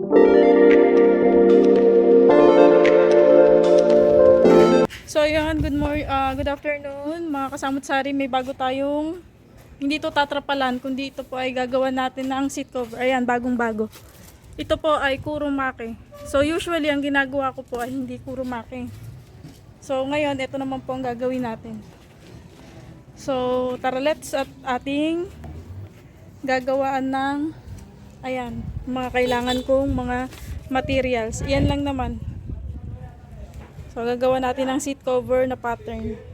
So yun, good morning, good afternoon mga kasamot sari. May bago tayong hindi to tatrapalan, kundi ito po ay gagawa natin ng seat cover. Ayan, bagong bago. Ito po ay kurumake. So usually ang ginagawa ko po ay hindi kurumake. So ngayon, ito naman po ang gagawin natin. So tara let's at ating gagawaan ng ayan, mga kailangan kong mga materials. Iyan lang naman. So, gagawa natin ng seat cover na pattern.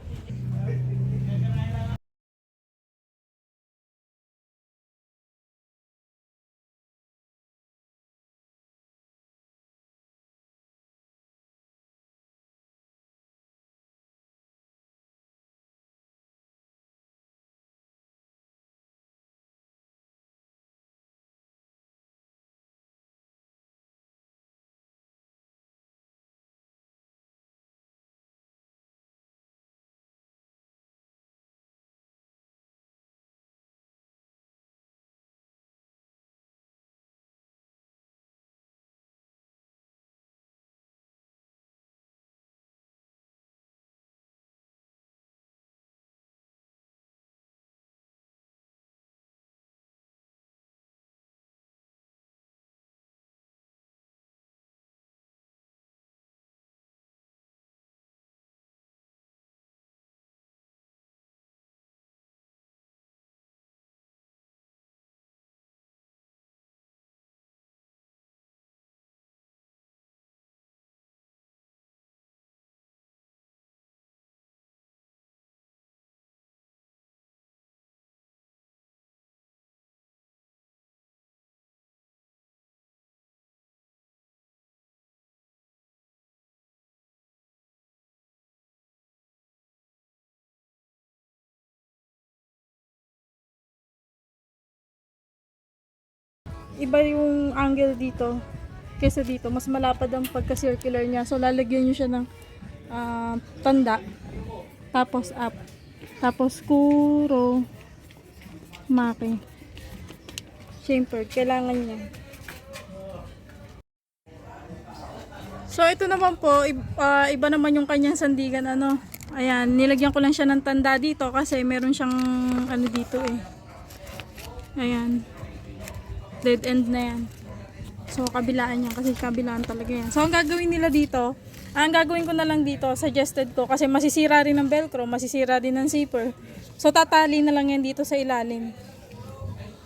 Iba yung angle dito kesa dito. Mas malapad ang pagka-circular niya. So, lalagyan nyo siya ng ah, tanda. Tapos up. Tapos kuro maki. Chamfered. Kailangan niya. So, ito naman po, ah, iba naman yung kanyang sandigan, ano. Ayan, nilagyan ko lang siya ng tanda dito kasi meron siyang, ano dito eh. Ayan. Dead end na yan. So, kabilaan yan kasi kabilaan talaga yan. So, ang gagawin nila dito, ang gagawin ko na lang dito, suggested ko, kasi masisira rin ng velcro, masisira din ng zipper. So, tatali na lang yan dito sa ilalim.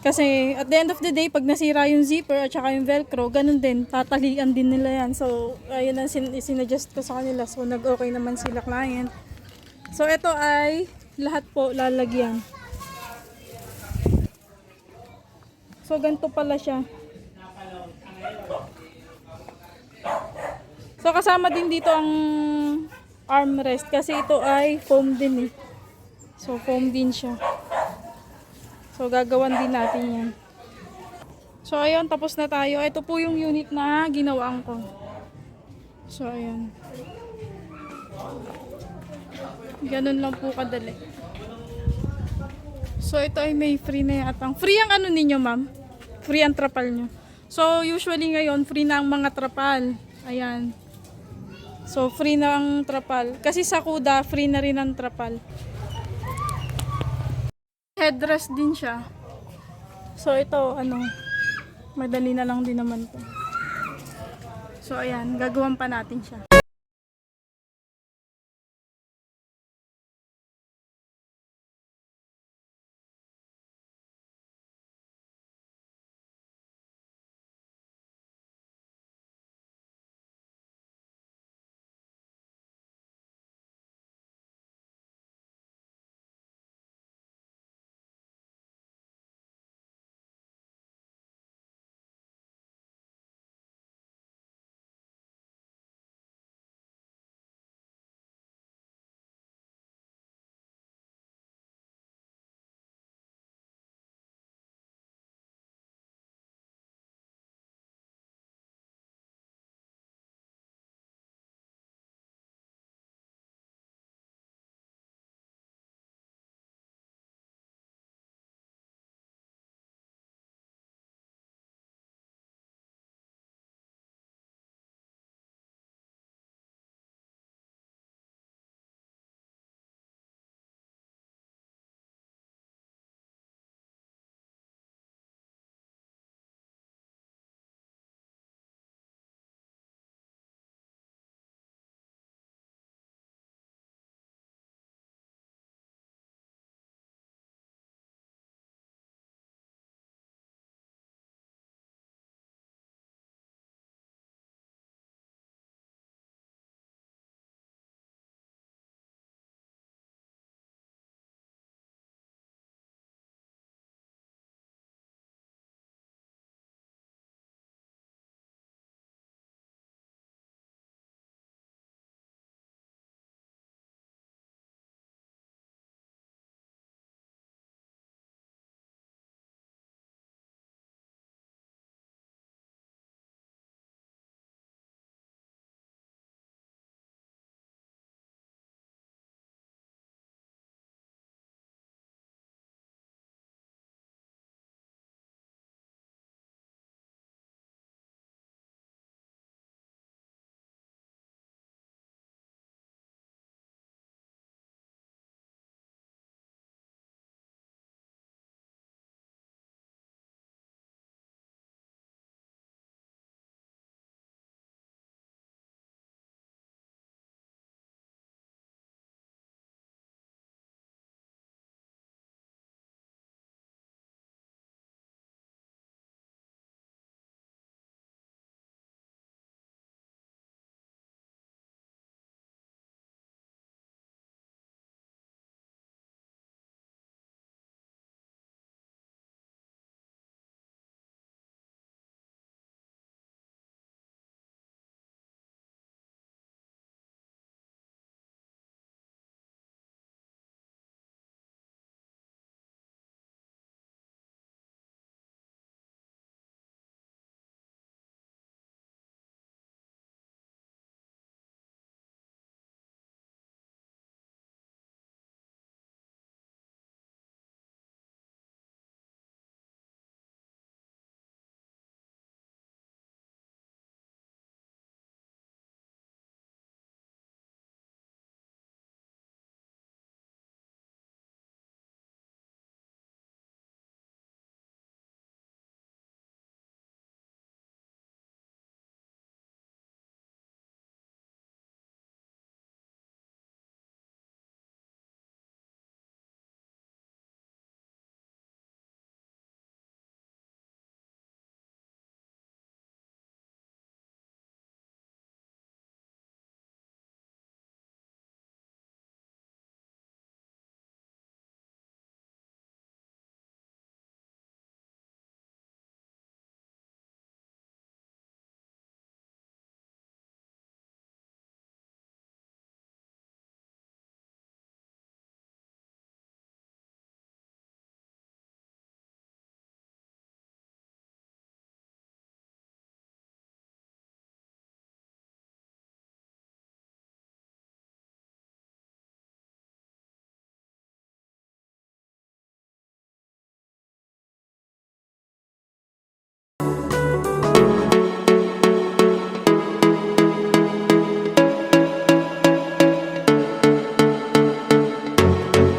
Kasi at the end of the day, pag nasira yung zipper at saka yung velcro, ganun din, tatalian din nila yan. So, ayun ang sin- sinuggest ko sa kanila. So, nag-okay naman sila client. So, ito ay lahat po lalagyan. So, ganito pala siya. So, kasama din dito ang armrest kasi ito ay foam din eh. So, foam din siya. So, gagawan din natin yan. So, ayun, tapos na tayo. Ito po yung unit na ginawaan ko. So, ayun. Ganun lang po kadali. So, ito ay may free na yatang. Free ang ano ninyo, ma'am? Free ang trapal nyo. So, usually ngayon, free na ang mga trapal. Ayan. So, free na ang trapal. Kasi sa kuda, free na rin ang trapal. Headrest din siya. So, ito, ano, madali na lang din naman to. So, ayan, gagawan pa natin siya.